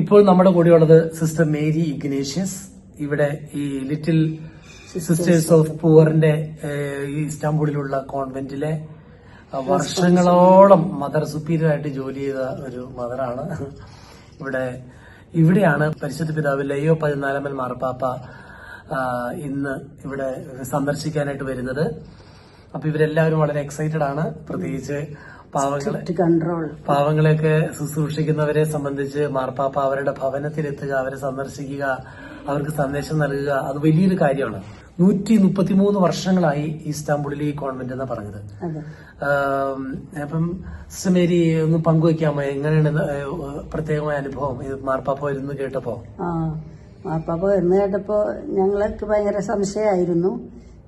ഇപ്പോൾ നമ്മുടെ കൂടെയുള്ളത് സിസ്റ്റർ മേരി ഇഗ്നേഷ്യസ്. ഇവിടെ ഈ ലിറ്റിൽ സിസ്റ്റേഴ്സ് ഓഫ് പൂവറിന്റെ ഈ ഇസ്താംബൂളിലുള്ള കോൺവെന്റിലെ വർഷങ്ങളോളം മദർ സുപ്പീരിയർ ആയിട്ട് ജോലി ചെയ്ത ഒരു മദറാണ്. ഇവിടെ ഇവിടെയാണ് പരിശുദ്ധ പിതാവ് ലയോ പതിനാലാമൻ മാർപ്പാപ്പ ഇന്ന് ഇവിടെ സന്ദർശിക്കാനായിട്ട് വരുന്നത്. അപ്പൊ ഇവരെല്ലാവരും വളരെ എക്സൈറ്റഡ് ആണ്. പ്രത്യേകിച്ച് പാവങ്ങളെ കൺട്രോൾ പാവങ്ങളെയൊക്കെ ശുശ്രൂഷിക്കുന്നവരെ സംബന്ധിച്ച് മാർപ്പാപ്പ അവരുടെ ഭവനത്തിലെത്തുക അവരെ സന്ദർശിക്കുക അവർക്ക് സന്ദേശം നൽകുക അത് വലിയൊരു കാര്യമാണ്. നൂറ്റി മുപ്പത്തിമൂന്ന് വർഷങ്ങളായി ഇസ്താംബുളിൽ ഈ കോൺവെന്റ് എന്നാ പറഞ്ഞത്. അപ്പം സിസ്റ്റർ മേരി ഒന്ന് പങ്കുവയ്ക്കാമോ എങ്ങനെയാണ് പ്രത്യേകമായ അനുഭവം? ഇത് മാർപ്പാപ്പ വരുന്നു കേട്ടപ്പോ? മാർപ്പാപ്പ എന്ന് കേട്ടപ്പോ ഞങ്ങൾക്ക് ഭയങ്കര സംശയമായിരുന്നു.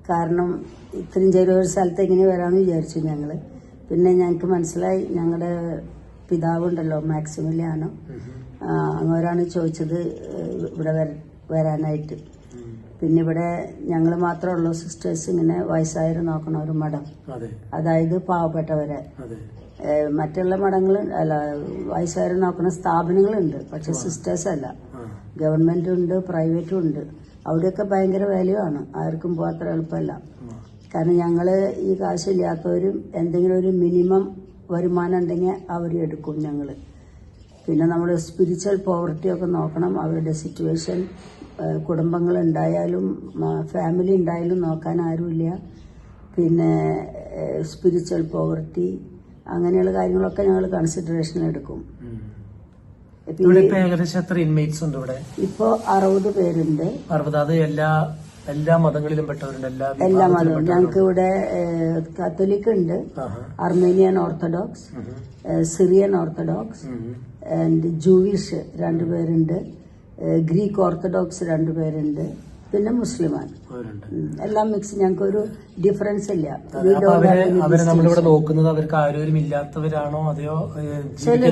കാരണം ഇത്രയും ചെറിയൊരു സ്ഥലത്ത് എങ്ങനെ വരാമെന്ന് വിചാരിച്ചു ഞങ്ങൾ. പിന്നെ ഞങ്ങൾക്ക് മനസ്സിലായി ഞങ്ങളുടെ പിതാവുണ്ടല്ലോ മാക്സിമിലിയാണോ അങ്ങോരാണ് ചോദിച്ചത് ഇവിടെ വരാനായിട്ട്. പിന്നെ ഇവിടെ ഞങ്ങൾ മാത്രമേ ഉള്ളൂ സിസ്റ്റേഴ്സ് ഇങ്ങനെ വയസ്സായവർ നോക്കണ ഒരു മഠം. അതെ. അതായത് പാവപ്പെട്ടവരെ. മറ്റുള്ള മഠങ്ങൾ അല്ല വയസ്സായവർ നോക്കുന്ന സ്ഥാപനങ്ങളുണ്ട് പക്ഷെ സിസ്റ്റേഴ്സ് അല്ല. ഗവൺമെന്റ് ഉണ്ട് പ്രൈവറ്റും ഉണ്ട് അവിടെയൊക്കെ ഭയങ്കര വാല്യൂ ആണ്. ആർക്കും പോകാത്ര എളുപ്പമല്ല. കാരണം ഞങ്ങൾ ഈ കാശില്ലാത്തവരും എന്തെങ്കിലും ഒരു മിനിമം വരുമാനം ഉണ്ടെങ്കിൽ അവർ എടുക്കും ഞങ്ങൾ പിന്നെ നമ്മൾ സ്പിരിച്വൽ പോവർട്ടി ഒക്കെ നോക്കണം. അവരുടെ സിറ്റുവേഷൻ കുടുംബങ്ങൾ ഉണ്ടായാലും ഫാമിലി ഉണ്ടായാലും നോക്കാൻ ആരുമില്ല. പിന്നെ സ്പിരിച്വൽ പോവർട്ടി അങ്ങനെയുള്ള കാര്യങ്ങളൊക്കെ ഞങ്ങൾ കൺസിഡറേഷൻ എടുക്കും. ഏകദേശം എത്ര ഇൻമേറ്റ്സ് ഉണ്ട് ഇവിടെ? ഇപ്പോ അറുപത് പേരുണ്ട്. അറുപത്. അത് എല്ലാ എല്ലാ മതങ്ങളിലും പെട്ടവരുണ്ട് എല്ലാ എല്ലാ മതവും. ഞങ്ങൾക്ക് ഇവിടെ കാത്തോലിക് ഉണ്ട് Armenian Orthodox Syrian Orthodox and Jewish രണ്ടുപേരുണ്ട്. ഗ്രീക്ക് ഓർത്തഡോക്സ് രണ്ടുപേരുണ്ട്. പിന്നെ മുസ്ലിമാണ്. എല്ലാം മിക്സ് ഞങ്ങൾക്ക് ഒരു ഡിഫറൻസ് ഇല്ല അവരെ നമ്മളിവിടെ നോക്കുന്നത് അവർക്ക് ആരോഗ്യം ഇല്ലാത്തവരാണോ? അതെയോ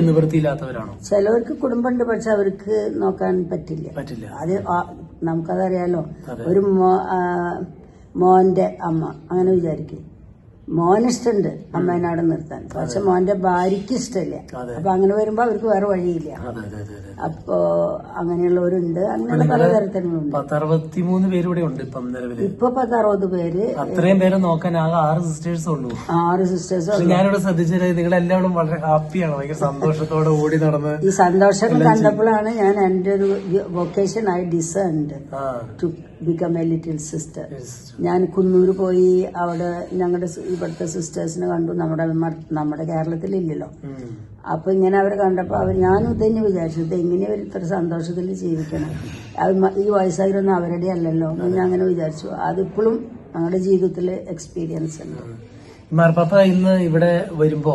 നിവൃത്തിയില്ലാത്തവരാണോ? ചിലവർക്ക് കുടുംബമുണ്ട് പക്ഷെ അവർക്ക് നോക്കാൻ പറ്റില്ല. പറ്റില്ല. അത് നമുക്കതറിയാലോ. ഒരു മോന്റെ അമ്മ. അങ്ങനെ വിചാരിക്കും. മോനിഷ്ടമുണ്ട് അമ്മേനാട് നിർത്താൻ. പക്ഷെ മോന്റെ ഭാര്യയ്ക്ക് ഇഷ്ടമില്ല അപ്പൊ അങ്ങനെ വരുമ്പോ അവർക്ക് വേറെ വഴിയില്ല. അപ്പോ അങ്ങനെയുള്ളവരുണ്ട്. അങ്ങനെയുള്ള പലതരത്തിലുണ്ട് പത്തറുപത്തിമൂന്ന് പേര് ഇവിടെ ഉണ്ട് ഇപ്പം നിലവിൽ. ഇപ്പൊ പത്ത് അറുപത് പേര്. അത്രയും പേരെ നോക്കാൻ ആകെ ആറ് സിസ്റ്റേഴ്സ് ഉള്ളൂ. ആറ് സിസ്റ്റേഴ്സ് ഞാനിവിടെ ശ്രദ്ധിച്ചത് നിങ്ങളെല്ലാവരും വളരെ ഹാപ്പിയാണ്. ഭയങ്കര സന്തോഷത്തോടെ ഓടി നടന്ന് ഈ സന്തോഷം കണ്ടപ്പോഴാണ് ഞാൻ എന്റെ ഒരു വൊക്കേഷൻ ആയി discerned. Ah. To become a little sister ഞാൻ കുന്നൂർ പോയി അവിടെ ഞങ്ങളുടെ ഇവിടുത്തെ സിസ്റ്റേഴ്സിനെ കണ്ടു. നമ്മുടെ നമ്മുടെ കേരളത്തിലില്ലല്ലോ. ഇല്ലല്ലോ അപ്പൊ ഇങ്ങനെ അവരെ കണ്ടപ്പോ അവർ ഞാനും ഇതന്നെ വിചാരിച്ചു. ഇത് എങ്ങനെ ഇത്ര സന്തോഷത്തിൽ ജീവിക്കണം. ഈ വയസ്സായവരൊന്നും അവരുടെ അല്ലല്ലോ. ഞാൻ അങ്ങനെ വിചാരിച്ചു. അതിപ്പോഴും ഞങ്ങളുടെ ജീവിതത്തിലെ എക്സ്പീരിയൻസ് ഉണ്ട്. മാർപ്പാപ്പ ഇന്ന് ഇവിടെ വരുമ്പോ.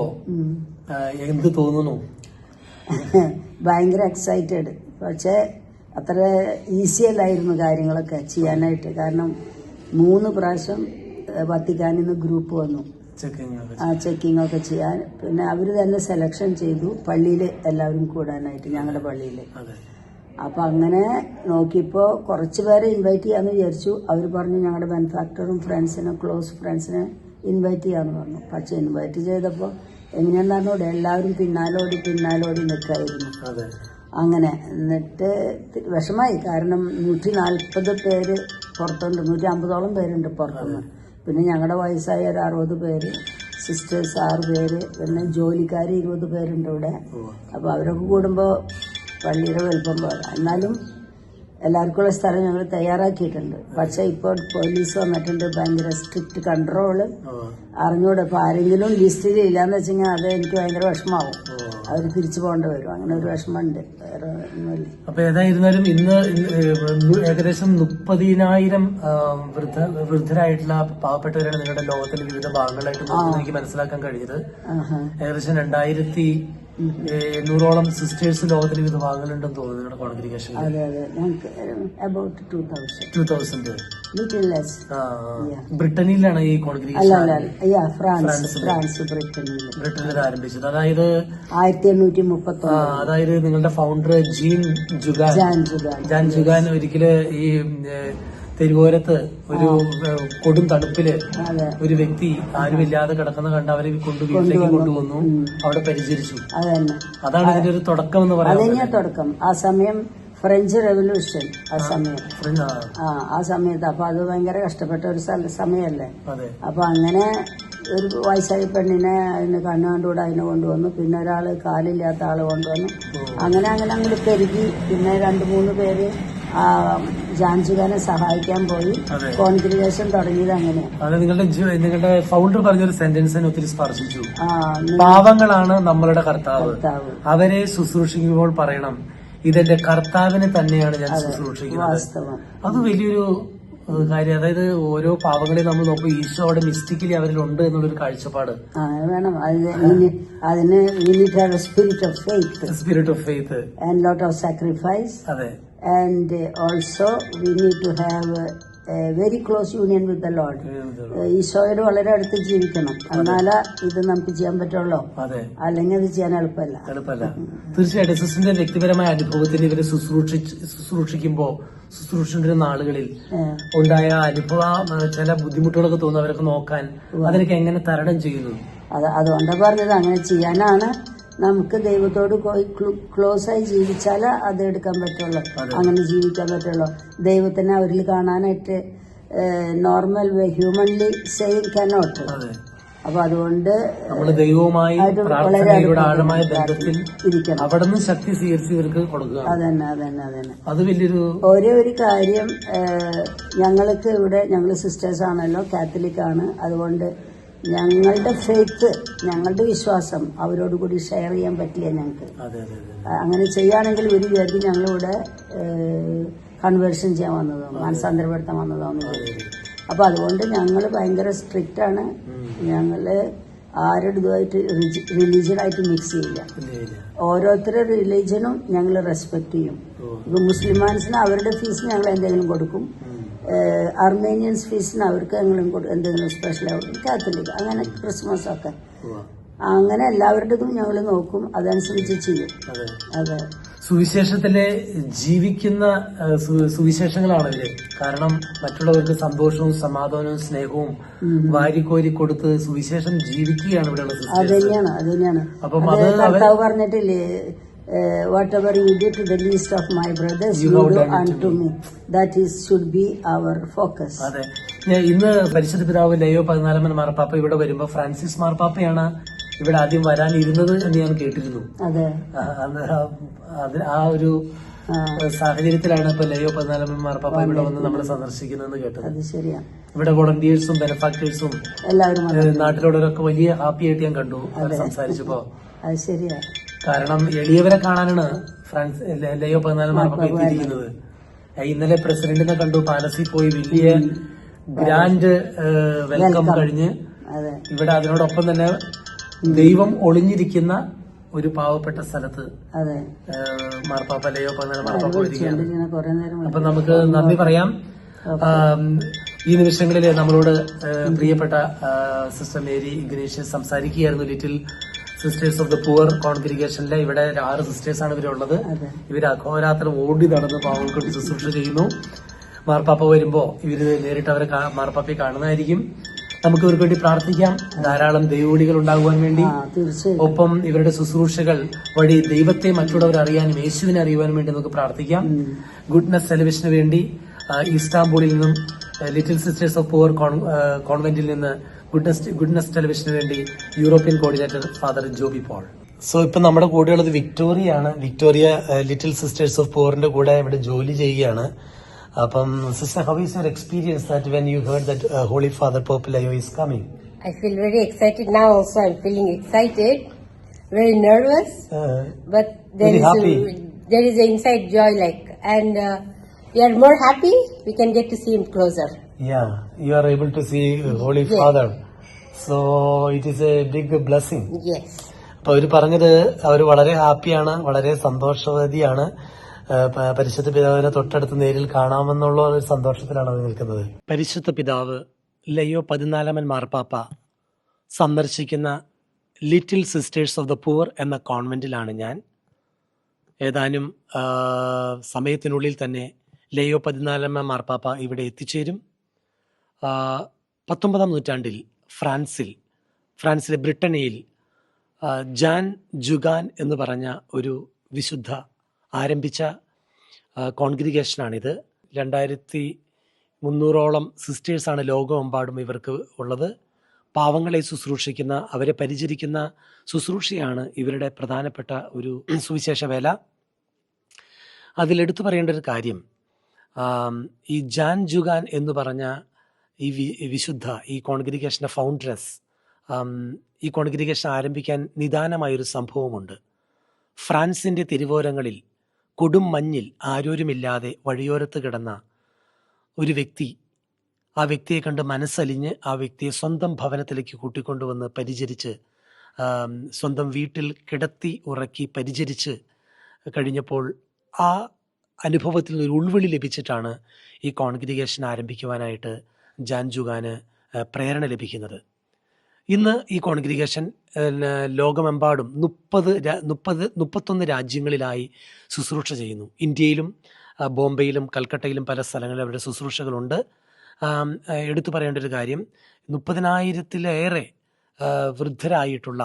എന്ത് തോന്നുന്നു? ഭയങ്കര എക്സൈറ്റഡ് പക്ഷേ അത്ര ഈസി അല്ലായിരുന്നു കാര്യങ്ങളൊക്കെ ചെയ്യാനായിട്ട്. കാരണം മൂന്ന് പ്രാവശ്യം വത്തിക്കാനിൽ നിന്ന് ഗ്രൂപ്പ് വന്നു. ആ ചെക്കിംഗ് ഒക്കെ ചെയ്യാൻ. പിന്നെ അവർ തന്നെ സെലക്ഷൻ ചെയ്തു. പള്ളിയിൽ എല്ലാവരും കൂടാനായിട്ട് ഞങ്ങളുടെ പള്ളിയിൽ അപ്പൊ അങ്ങനെ നോക്കിയപ്പോൾ കുറച്ച് പേരെ ഇൻവൈറ്റ് ചെയ്യാന്ന് വിചാരിച്ചു. അവർ പറഞ്ഞു ഞങ്ങളുടെ ബെനഫാക്ടറും ഫ്രണ്ട്സിനെ ക്ലോസ് ഫ്രണ്ട്സിനെ ഇൻവൈറ്റ് ചെയ്യാന്ന് പറഞ്ഞു. പക്ഷെ ഇൻവൈറ്റ് ചെയ്തപ്പോൾ എങ്ങനെയാണെന്നറിഞ്ഞൂടെ എല്ലാവരും പിന്നാലോടി പിന്നാലോടി നിൽക്കായിരുന്നു അങ്ങനെ എന്നിട്ട് വിഷമായി. കാരണം നൂറ്റി നാൽപ്പത് പേര് പുറത്തുണ്ട്. നൂറ്റി അമ്പതോളം പേരുണ്ട് പുറത്തുനിന്ന്. പിന്നെ ഞങ്ങളുടെ വയസ്സായ ഒരു അറുപത് പേര് സിസ്റ്റേഴ്സ് ആറ് പേര് പിന്നെ ജോലിക്കാർ ഇരുപത് പേരുണ്ട് ഇവിടെ. അപ്പോൾ അവരൊക്കെ കൂടുമ്പോൾ പള്ളിയുടെ വലുപ്പം പോരാ എന്നാലും എല്ലാവർക്കുള്ള സ്ഥലം ഞങ്ങൾ തയ്യാറാക്കിയിട്ടുണ്ട്. പക്ഷെ ഇപ്പോൾ പോലീസ് വന്നിട്ടുണ്ട്. ഭയങ്കര സ്ട്രിക്റ്റ് കൺട്രോൾ. അറിഞ്ഞൂടെ. ഇപ്പൊ ആരെങ്കിലും ലിസ്റ്റിൽ ഇല്ലാന്ന് കഴിഞ്ഞാൽ അത് എനിക്ക് ഭയങ്കര വിഷമാവും അവർ തിരിച്ചു പോകേണ്ടി വരും. അങ്ങനെ ഒരു വിഷമമുണ്ട്. വേറെ ഒന്നുമില്ല. അപ്പൊ ഏതായിരുന്നാലും ഇന്ന് ഏകദേശം മുപ്പതിനായിരം വൃദ്ധ വൃദ്ധരായിട്ടുള്ള പാവപ്പെട്ടവരാണ് നിങ്ങളുടെ ലോകത്തിന്റെ വിവിധ ഭാഗങ്ങളായിട്ട് എനിക്ക് മനസ്സിലാക്കാൻ കഴിഞ്ഞത്. ഏകദേശം രണ്ടായിരത്തി എണ്ണൂറോളം സിസ്റ്റേഴ്സ് ലോകത്തിൽ വിവിധ ഭാഗങ്ങളുണ്ടെന്ന് തോന്നുന്നു നിങ്ങളുടെ കോൺഗ്രിഗേഷൻ അതെ അതെ. ഞങ്ങൾക്ക് about two thousand two thousand little less ബ്രിട്ടനിലാണ് ഈ കോൺഗ്രിഗേഷൻ ഫ്രാൻസ്. ഫ്രാൻസ് ബ്രിട്ടനിൽ ബ്രിട്ടനിൽ ആരംഭിച്ചത്. അതായത് ആയിരത്തി എണ്ണൂറ്റി മുപ്പത്തി അതായത് നിങ്ങളുടെ founder Jeanne Jugan. Jeanne Jugan. Jeanne Jugan ഒരിക്കൽ ഈ തെരുവോരത്ത് ഒരു കൊടും തണുപ്പിൽ ഒരു വ്യക്തി ആരുമില്ലാതെ കിടക്കുന്ന കണ്ട് അവരെ കൊണ്ട് വീട്ടിലേക്ക് കൊണ്ടുവന്നു. അവിടെ പരിചരിച്ചു. അത് അതാണ് ഇതിന്റെ ഒരു തുടക്കം എന്ന് പറയുന്നത് തുടക്കം. ആ സമയം ഫ്രഞ്ച് റെവല്യൂഷൻ ആ സമയം. ആ, ആ സമയത്ത്. അപ്പൊ അത് ഭയങ്കര കഷ്ടപ്പെട്ട ഒരു സമയമല്ലേ? അപ്പൊ അങ്ങനെ ഒരു വയസ്സായ പെണ്ണിനെ അതിന് കണ്ണുകൊണ്ടുകൂടെ അതിനെ കൊണ്ടുവന്നു. പിന്നെ ഒരാൾ കാലില്ലാത്ത ആൾ കൊണ്ടുവന്നു. അങ്ങനെ അങ്ങനെ അങ്ങോട്ട് പെരുകി. പിന്നെ രണ്ടു മൂന്ന് പേര് ജാൻസുഖാനെ സഹായിക്കാൻ പോയി. കോൺഗ്രിഗേഷൻ തുടങ്ങിയത് അങ്ങനെ. അത് നിങ്ങളുടെ നിങ്ങളുടെ ഫൗണ്ടർ പറഞ്ഞൊരു സെന്റൻസിനെ ഒത്തിരി സ്പർശിച്ചു. പാവങ്ങളാണ് നമ്മളുടെ കർത്താവ്. അവരെ ശുശ്രൂഷിക്കുമ്പോൾ പറയണം ഇതെന്റെ കർത്താവിനെ തന്നെയാണ് ഞാൻ ശുശ്രൂഷിക്കുന്നത്. അത് വലിയൊരു കാര്യം. അതായത് ഓരോ പാവങ്ങളെ നമ്മൾ നോക്കുമ്പോൾ ഈശോ അവിടെ മിസ്റ്റിക്കലി അവരിലുണ്ട് എന്നുള്ളൊരു കാഴ്ചപ്പാട്. വേണം. അതിന് spirit of faith spirit of faith and lot of sacrifice അതെ. And uh, also we need to have a, a very close union with the Lord. Uh, ഈശോയോട് വളരെ അടുത്ത് ജീവിക്കണം. എന്നാലേ ഇത് നമുക്ക് ചെയ്യാൻ പറ്റുള്ളൂ. അല്ലെങ്കിൽ അത് ചെയ്യാൻ എളുപ്പമല്ല. എളുപ്പമല്ല. തീർച്ചയായിട്ടും സിസ്റ്ററിന്റെ വ്യക്തിപരമായ അനുഭവത്തിന് ഇവരെ ശുശ്രൂഷിച്ച് ശുശ്രൂഷിക്കുമ്പോ ശുശ്രൂഷിക്കുന്ന ആളുകളിൽ ഉണ്ടായ അനുഭവ ചില ബുദ്ധിമുട്ടുകളൊക്കെ തോന്നുന്നവരൊക്കെ നോക്കാൻ അതിനൊക്കെ എങ്ങനെ തരണം ചെയ്യുന്നു? അത് അതുകൊണ്ടാണ് പറഞ്ഞത്. അങ്ങനെ ചെയ്യാനാണ് നമുക്ക് ദൈവത്തോട് ക്ലോസ് ആയി ജീവിച്ചാലേ അത് എടുക്കാൻ പറ്റുള്ളൂ അങ്ങനെ ജീവിക്കാൻ പറ്റുള്ളൂ. ദൈവത്തിനെ അവരിൽ കാണാനായിട്ട് നോർമൽ ഹ്യൂമൻലി സെയിം കനോട്ട് അപ്പൊ അതുകൊണ്ട് ദൈവവുമായി ആഴമായ ബന്ധത്തിൽ ഇരിക്കണം. അവിടെ നിന്ന് ശക്തി സ്വീകരിച്ച് ഇവർക്ക് കൊടുക്കുക. അതന്നെ അതന്നെ അതന്നെ. അത് വലിയൊരു ഒരേ ഒരു കാര്യം ഞങ്ങൾക്ക് ഇവിടെ ഞങ്ങൾ സിസ്റ്റേഴ്സ് ആണല്ലോ കാത്തലിക് ആണ്. അതുകൊണ്ട് ഞങ്ങളുടെ ഫെയ്ത്ത് ഞങ്ങളുടെ വിശ്വാസം അവരോട് കൂടി ഷെയർ ചെയ്യാൻ പറ്റില്ല ഞങ്ങൾക്ക്. അങ്ങനെ ചെയ്യുകയാണെങ്കിൽ ഒരു വിചാരിക്കും ഞങ്ങളിവിടെ കൺവേർഷൻ ചെയ്യാൻ വന്നതോ മനസ്സാന്തരപ്പെടുത്താൻ വന്നതോ അപ്പൊ അതുകൊണ്ട് ഞങ്ങൾ ഭയങ്കര സ്ട്രിക്റ്റ് ആണ്. ഞങ്ങൾ ആരുടെ ഇതുമായിട്ട് റിലീജിയനായിട്ട് മിക്സ് ചെയ്യില്ല. ഓരോരുത്തരുടെ റിലീജിയനും ഞങ്ങൾ റെസ്പെക്ട് ചെയ്യും. ഇപ്പൊ മുസ്ലിമാൻസിന് അവരുടെ ഫീസ് ഞങ്ങൾ എന്തെങ്കിലും കൊടുക്കും. അർമേനിയൻസ് ഫീസിന് അവർക്ക് ഞങ്ങളും എന്തെങ്കിലും സ്പെഷ്യൽ ആവും. കാത്തലിക് അങ്ങനെ ക്രിസ്മസ് ഒക്കെ അങ്ങനെ എല്ലാവരുടേതും ഞങ്ങൾ നോക്കും. അതനുസരിച്ച് ചെയ്യും. അതെ. സുവിശേഷത്തിലെ ജീവിക്കുന്ന സുവിശേഷങ്ങളാണല്ലേ? സുവിശേഷങ്ങളാണ് കാരണം മറ്റുള്ളവർക്ക് സന്തോഷവും സമാധാനവും സ്നേഹവും വാരിക്കോരി കൊടുത്ത് സുവിശേഷം ജീവിക്കുകയാണ് ഇവിടെയുള്ള അത് തന്നെയാണ്. അത് തന്നെയാണ്. അപ്പം അത് അത് കർത്താവ് whatever you ever to the least of my brothers, you, you do unto me. me. That is should be our focus. അതെ. ഇന്ന് പരിശുദ്ധ പിതാവ് ലയോ പതിനാലാമൻ മാർപ്പാപ്പ ഇവിടെ വരുമ്പോ ഫ്രാൻസിസ് മാർപ്പാപ്പയാണ് ഇവിടെ ആദ്യം വരാനിരുന്നത് എന്ന് ഞാൻ കേട്ടിരുന്നു. അതെ. ആ, ഒരു സാഹചര്യത്തിലാണ് ഇപ്പൊ ലയോ പതിനാലാമൻ മാർപ്പാപ്പ ഇവിടെ വന്ന് നമ്മളെ സന്ദർശിക്കുന്നതെന്ന് കേട്ടത്. ഇവിടെ വോളണ്ടിയേഴ്സും ബെനഫാക്ടേഴ്സും എല്ലാവരും നാട്ടിലുള്ളവരൊക്കെ വലിയ ഹാപ്പി ആയിട്ട് ഞാൻ കണ്ടു. സംസാരിച്ചപ്പോ. അത് ശരിയാ. കാരണം എളിയവരെ കാണാനാണ് ഫ്രാൻസ് ലയോ പതിനാല് മാർപ്പാപ്പ എത്തിയിരിക്കുന്നത്. ഇന്നലെ പ്രസിഡന്റിനെ കണ്ടു പാലസിൽ പോയി വലിയ ഗ്രാൻഡ് വെൽക്കം കഴിഞ്ഞ് ഇവിടെ അതിനോടൊപ്പം തന്നെ ദൈവം ഒളിഞ്ഞിരിക്കുന്ന ഒരു പാവപ്പെട്ട സ്ഥലത്ത് മാർപ്പാപ്പ ലയോ പതിനാലാം മാർപ്പാപ്പ നേരം അപ്പൊ നമുക്ക് നന്ദി പറയാം. ഈ നിമിഷങ്ങളിൽ നമ്മളോട് പ്രിയപ്പെട്ട സിസ്റ്റർ മേരി ഇഗ്നേഷ്യസ് സംസാരിക്കുകയായിരുന്നു little sisters of the poor കോൺഗ്രിഗേഷനിലെ ഇവിടെ ആറ് സിസ്റ്റേഴ്സ് ആണ് ഇവരുള്ളത് ഇവർ അഘോരാത്രം ഓടി നടന്ന് പാവങ്ങൾക്ക് ശുശ്രൂഷ ചെയ്യുന്നു. മാർപ്പാപ്പ വരുമ്പോ ഇവർ നേരിട്ട് അവരെ മാർപ്പാപ്പയെ കാണുന്നതായിരിക്കും. നമുക്ക് ഇവർക്ക് വേണ്ടി പ്രാർത്ഥിക്കാം. ധാരാളം ദൈവവിളികൾ ഉണ്ടാകുവാൻ വേണ്ടി. ഒപ്പം ഇവരുടെ ശുശ്രൂഷകൾ വഴി ദൈവത്തെ മറ്റുള്ളവർ അറിയാനും യേശുവിനെ അറിയുവാനും വേണ്ടി നമുക്ക് പ്രാർത്ഥിക്കാം. ഗുഡ്നസ് സെലിബ്രേഷന് വേണ്ടി ഇസ്താംബൂളിൽ നിന്നും ലിറ്റിൽ സിസ്റ്റേഴ്സ് ഓഫ് പുവർ കോൺവെന്റിൽ നിന്ന് ഗുഡ്നസ് ഗുഡ്നസ് ടെലിവിഷന് വേണ്ടി European coordinator father Joby Paul so ഇപ്പൊ നമ്മുടെ കൂടെയുള്ളത് വിക്ടോറിയ ആണ് വിക്ടോറിയ ലിറ്റിൽ സിസ്റ്റേഴ്സ് ഓഫ് പോറിന്റെ കൂടെ ഇവിടെ ജോലി ചെയ്യുകയാണ് അപ്പം sister how is your experience that when you heard that holy father Pope Leo is coming I feel very excited now. Also, I'm feeling excited, very nervous, but there is happy. a, there is an inside joy. Like, and uh, we are more happy. We can get to see him closer. Yeah, you are able to see Holy Yes. Father. So it is a big blessing. Yes. അപ്പോൾ അവർ പറഞ്ഞത് അവർ വളരെ ഹാപ്പിയാണ് വളരെ സന്തോഷവതിയാണ് പരിശുദ്ധ പിതാവിനെ തൊട്ടടുത്ത് നേരിൽ കാണാമെന്നുള്ള ഒരു സന്തോഷത്തിലാണ് അവർ നിൽക്കുന്നത് പരിശുദ്ധ പിതാവ് ലയോ പതിനാലാമൻ മാർപ്പാപ്പ സന്ദർശിക്കുന്ന little sisters of the poor എന്ന കോൺവെന്റിലാണ് ഞാൻ ഏതാനും സമയത്തിനുള്ളിൽ തന്നെ ലയോ പതിനാലാമ മാർപ്പാപ്പ ഇവിടെ എത്തിച്ചേരും പത്തൊമ്പതാം നൂറ്റാണ്ടിൽ ഫ്രാൻസിൽ ഫ്രാൻസിലെ ബ്രിട്ടനിയിൽ ജാൻ ജുഗാൻ എന്ന് പറഞ്ഞ ഒരു വിശുദ്ധ ആരംഭിച്ച കോൺഗ്രിഗേഷനാണിത്. രണ്ടായിരത്തി മുന്നൂറോളം സിസ്റ്റേഴ്സാണ് ലോകമെമ്പാടും ഇവർക്ക് ഉള്ളത്. പാവങ്ങളെ ശുശ്രൂഷിക്കുന്ന അവരെ പരിചരിക്കുന്ന ശുശ്രൂഷയാണ് ഇവരുടെ പ്രധാനപ്പെട്ട ഒരു സുവിശേഷ വേല. അതിലെടുത്തു പറയേണ്ട ഒരു കാര്യം ഈ ജാൻ ജുഗാൻ എന്ന് പറഞ്ഞ ഈ വിശുദ്ധ ഈ കോൺഗ്രിഗേഷന്റെ ഫൗണ്ടറസ് ഈ കോൺഗ്രിഗേഷൻ ആരംഭിക്കാൻ നിദാനമായൊരു സംഭവമുണ്ട്. ഫ്രാൻസിന്റെ തിരുവോരങ്ങളിൽ കൊടും മഞ്ഞിൽ ആരോരുമില്ലാതെ വഴിയോരത്ത് കിടന്ന ഒരു വ്യക്തി ആ വ്യക്തിയെ കണ്ട് മനസ്സലിഞ്ഞ് ആ വ്യക്തിയെ സ്വന്തം ഭവനത്തിലേക്ക് കൂട്ടിക്കൊണ്ടുവന്ന് പരിചരിച്ച് സ്വന്തം വീട്ടിൽ കിടത്തി ഉറക്കി പരിചരിച്ച് കഴിഞ്ഞപ്പോൾ ആ അനുഭവത്തിൽ ഒരു ഉൾവിളി ലഭിച്ചിട്ടാണ് ഈ കോൺഗ്രിഗേഷൻ ആരംഭിക്കുവാനായിട്ട് ജാൻ ജുഗാന് ആ, പ്രേരണ ലഭിക്കുന്നത്. ഇന്ന് ഈ കോൺഗ്രിഗേഷൻ ലോകമെമ്പാടും മുപ്പത് മുപ്പത് മുപ്പത്തൊന്ന് രാജ്യങ്ങളിലായി ശുശ്രൂഷ ചെയ്യുന്നു. ഇന്ത്യയിലും ബോംബെയിലും കൽക്കട്ടയിലും പല സ്ഥലങ്ങളിലും അവരുടെ ശുശ്രൂഷകളുണ്ട്. എടുത്തു പറയേണ്ട ഒരു കാര്യം മുപ്പതിനായിരത്തിലേറെ വൃദ്ധരായിട്ടുള്ള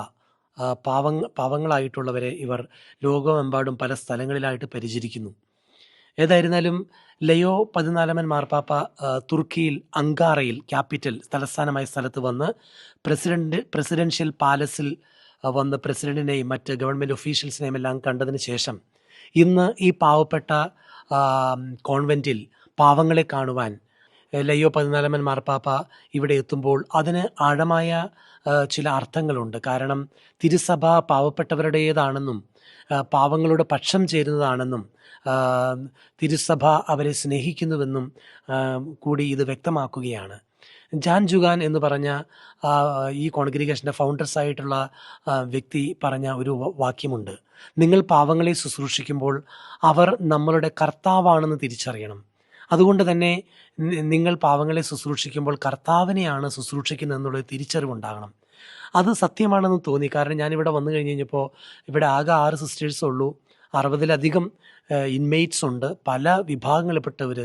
പാവങ്ങ പാവങ്ങളായിട്ടുള്ളവരെ ഇവർ ലോകമെമ്പാടും പല സ്ഥലങ്ങളിലായിട്ട് പരിചരിക്കുന്നു. ഏതായിരുന്നാലും ലയോ പതിനാലാമൻ മാർപ്പാപ്പ തുർക്കിയിൽ അങ്കാറയിൽ ക്യാപിറ്റൽ തലസ്ഥാനമായ സ്ഥലത്ത് വന്ന് പ്രസിഡന്റ് പ്രസിഡൻഷ്യൽ പാലസിൽ വന്ന് പ്രസിഡന്റിനെയും മറ്റ് ഗവൺമെന്റ് ഒഫീഷ്യൽസിനെയും എല്ലാം കണ്ടതിന് ശേഷം ഇന്ന് ഈ പാവപ്പെട്ട കോൺവെന്റിൽ പാവങ്ങളെ കാണുവാൻ ലയോ പതിനാലാമൻ മാർപ്പാപ്പ ഇവിടെ എത്തുമ്പോൾ അതിന് ആഴമായ ചില അർത്ഥങ്ങളുണ്ട്. കാരണം തിരുസഭ പാവപ്പെട്ടവരുടേതാണെന്നും പാവങ്ങളുടെ പക്ഷം ചേരുന്നതാണെന്നും തിരുസഭ അവരെ സ്നേഹിക്കുന്നുവെന്നും കൂടി ഇത് വ്യക്തമാക്കുകയാണ്. ജാൻ ജുഗാൻ എന്ന് പറഞ്ഞ ഈ കോൺഗ്രിഗേഷന്റെ ഫൗണ്ടേഴ്സ് ആയിട്ടുള്ള വ്യക്തി പറഞ്ഞ ഒരു വാക്യമുണ്ട്. നിങ്ങൾ പാവങ്ങളെ ശുശ്രൂഷിക്കുമ്പോൾ അവർ നമ്മളുടെ കർത്താവാണെന്ന് തിരിച്ചറിയണം. അതുകൊണ്ട് തന്നെ നിങ്ങൾ പാവങ്ങളെ ശുശ്രൂഷിക്കുമ്പോൾ കർത്താവിനെയാണ് ശുശ്രൂഷിക്കുന്നത് എന്നുള്ള തിരിച്ചറിവുണ്ടാകണം. അത് സത്യമാണെന്ന് തോന്നി. കാരണം ഞാനിവിടെ വന്നു കഴിഞ്ഞ് കഴിഞ്ഞപ്പോൾ ഇവിടെ ആകെ ആറ് സിസ്റ്റേഴ്സ് ഉള്ളൂ. അറുപതിലധികം ഇൻമേറ്റ്സ് ഉണ്ട്. പല വിഭാഗങ്ങളിൽപ്പെട്ടവർ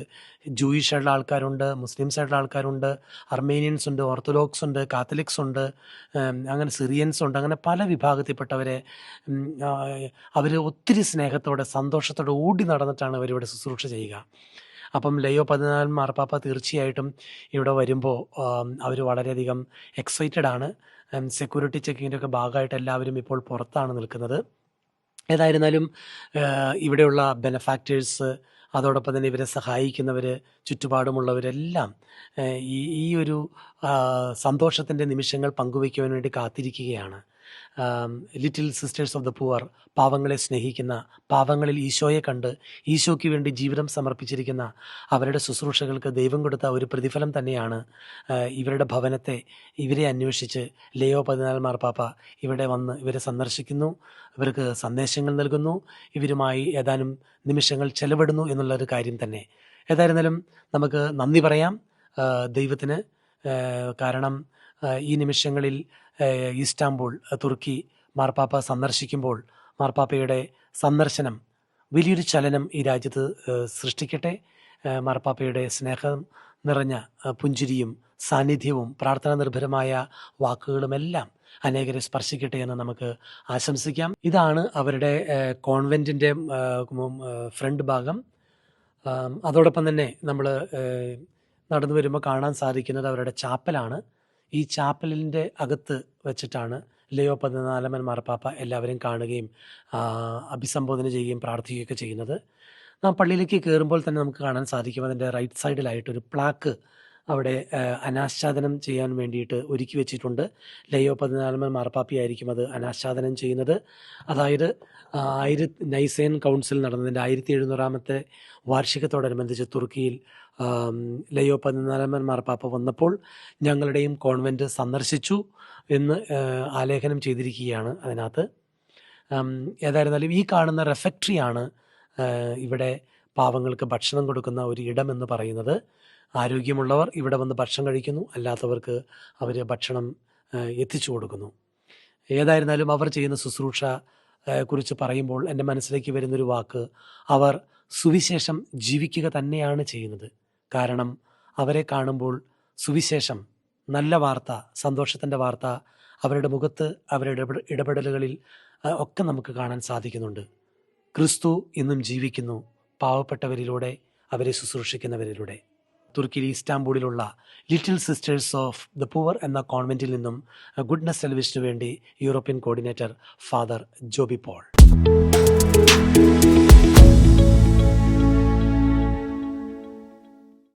ജൂയിഷ് ആയിട്ടുള്ള ആൾക്കാരുണ്ട് മുസ്ലിംസ് ആയിട്ടുള്ള ആൾക്കാരുണ്ട് അർമേനിയൻസ് ഉണ്ട് ഓർത്തഡോക്സ് ഉണ്ട് കാത്തലിക്സ് ഉണ്ട് അങ്ങനെ സിറിയൻസ് ഉണ്ട് അങ്ങനെ പല വിഭാഗത്തിൽപ്പെട്ടവരെ അവർ ഒത്തിരി സ്നേഹത്തോടെ സന്തോഷത്തോടെ ഓടി നടന്നിട്ടാണ് അവരിവിടെ ശുശ്രൂഷ ചെയ്യുക. അപ്പം ലയോ പതിനാല് മാർപ്പാപ്പ തീർച്ചയായിട്ടും ഇവിടെ വരുമ്പോൾ അവർ വളരെയധികം എക്സൈറ്റഡ് ആണ്. സെക്യൂരിറ്റി ചെക്കിങ്ങിന്റെ ഒക്കെ ഭാഗമായിട്ട് എല്ലാവരും ഇപ്പോൾ പുറത്താണ് നിൽക്കുന്നത്. ഏതായിരുന്നാലും ഇവിടെയുള്ള ബെനഫാക്ടേഴ്സ് അതോടൊപ്പം തന്നെ ഇവരെ സഹായിക്കുന്നവർ ചുറ്റുപാടുമുള്ളവരെല്ലാം ഈ ഈ ഒരു സന്തോഷത്തിന്റെ നിമിഷങ്ങൾ പങ്കുവയ്ക്കുവാൻ വേണ്ടി കാത്തിരിക്കുകയാണ്. Little sisters of the poor പാവങ്ങളെ സ്നേഹിക്കുന്ന പാവങ്ങളിൽ ഈശോയെ കണ്ട് ഈശോയ്ക്ക് വേണ്ടി ജീവിതം സമർപ്പിച്ചിരിക്കുന്ന അവരുടെ ശുശ്രൂഷകൾക്ക് ദൈവം കൊടുത്ത ഒരു പ്രതിഫലം തന്നെയാണ് ഇവരുടെ ഭവനത്തെ ഇവരെ അന്വേഷിച്ച് ലേയോ പതിനാല് മാർപ്പാപ്പ ഇവിടെ വന്ന് ഇവരെ സന്ദർശിക്കുന്നു ഇവർക്ക് സന്ദേശങ്ങൾ നൽകുന്നു ഇവരുമായി ഏതാനും നിമിഷങ്ങൾ ചെലവിടുന്നു എന്നുള്ളൊരു കാര്യം തന്നെ. ഏതായിരുന്നാലും നമുക്ക് നന്ദി പറയാം ദൈവത്തിന് കാരണം ഈ നിമിഷങ്ങളിൽ ആ, ഈസ്റ്റാംബുൾ തുർക്കി മാർപ്പാപ്പ സന്ദർശിക്കുമ്പോൾ മാർപ്പാപ്പയുടെ സന്ദർശനം വലിയൊരു ചലനം ഈ രാജ്യത്ത് സൃഷ്ടിക്കട്ടെ. മാർപ്പാപ്പയുടെ സ്നേഹം നിറഞ്ഞ പുഞ്ചിരിയും സാന്നിധ്യവും പ്രാർത്ഥന നിർഭരമായ വാക്കുകളുമെല്ലാം അനേകരെ സ്പർശിക്കട്ടെ എന്ന് നമുക്ക് ആശംസിക്കാം. ഇതാണ് അവരുടെ കോൺവെന്റിന്റെ ഫ്രണ്ട് ഭാഗം. അതോടൊപ്പം തന്നെ നമ്മൾ നടന്നു വരുമ്പോൾ കാണാൻ സാധിക്കുന്നത് അവരുടെ ചാപ്പലാണ്. ഈ ചാപ്പലിന്റെ അകത്ത് വെച്ചിട്ടാണ് ലയോ പതിനാലമൻ മാർപ്പാപ്പ എല്ലാവരും കാണുകയും അഭിസംബോധന ചെയ്യുകയും പ്രാർത്ഥിക്കുകയൊക്കെ ചെയ്യുന്നത്. നാം പള്ളിയിലേക്ക് കയറുമ്പോൾ തന്നെ നമുക്ക് കാണാൻ സാധിക്കും. അതിന്റെ റൈറ്റ് സൈഡിലായിട്ടൊരു പ്ലാക്ക് അവിടെ അനാച്ഛാദനം ചെയ്യാൻ വേണ്ടിയിട്ട് ഒരുക്കി വെച്ചിട്ടുണ്ട്. ലയോ പതിനാലാമൻ മാർപ്പാപ്പിയായിരിക്കും അത് അനാച്ഛാദനം ചെയ്യുന്നത്. അതായത് ആയിര നൈസേൻ കൗൺസിൽ നടന്നതിന്റെ ആയിരത്തി എഴുന്നൂറാമത്തെ വാർഷികത്തോടനുബന്ധിച്ച് തുർക്കിയിൽ ലയോ പതിനാലാമൻ മാർപ്പാപ്പ വന്നപ്പോൾ ഞങ്ങളുടെയും കോൺവെന്റ് സന്ദർശിച്ചു എന്ന് ആലേഖനം ചെയ്തിരിക്കുകയാണ് അതിനകത്ത്. ഏതായിരുന്നാലും ഈ കാണുന്ന റെഫക്ടറിയാണ് ഇവിടെ പാവങ്ങൾക്ക് ഭക്ഷണം കൊടുക്കുന്ന ഒരു ഇടം എന്ന് പറയുന്നത്. ആരോഗ്യമുള്ളവർ ഇവിടെ വന്ന് ഭക്ഷണം കഴിക്കുന്നു. അല്ലാത്തവർക്ക് അവർ ഭക്ഷണം എത്തിച്ചു കൊടുക്കുന്നു. ഏതായിരുന്നാലും അവർ ചെയ്യുന്ന ശുശ്രൂഷ കുറിച്ച് പറയുമ്പോൾ എന്റെ മനസ്സിലേക്ക് വരുന്നൊരു വാക്ക് അവർ സുവിശേഷം ജീവിക്കുക തന്നെയാണ് ചെയ്യുന്നത്. കാരണം അവരെ കാണുമ്പോൾ സുവിശേഷം നല്ല വാർത്ത സന്തോഷത്തിന്റെ വാർത്ത അവരുടെ മുഖത്ത് അവരുടെ ഇടപെ- ഇടപെടലുകളിൽ ഒക്കെ നമുക്ക് കാണാൻ സാധിക്കുന്നുണ്ട്. ക്രിസ്തു ഇന്നും ജീവിക്കുന്നു പാവപ്പെട്ടവരിലൂടെ അവരെ ശുശ്രൂഷിക്കുന്നവരിലൂടെ. തുർക്കിയിൽ ഇസ്താംബൂളിലുള്ള little sisters of the poor എന്ന കോൺവെന്റിൽ നിന്നും ഗുഡ്നസ് ടെലിവിഷനു വേണ്ടി European coordinator father Joby Paul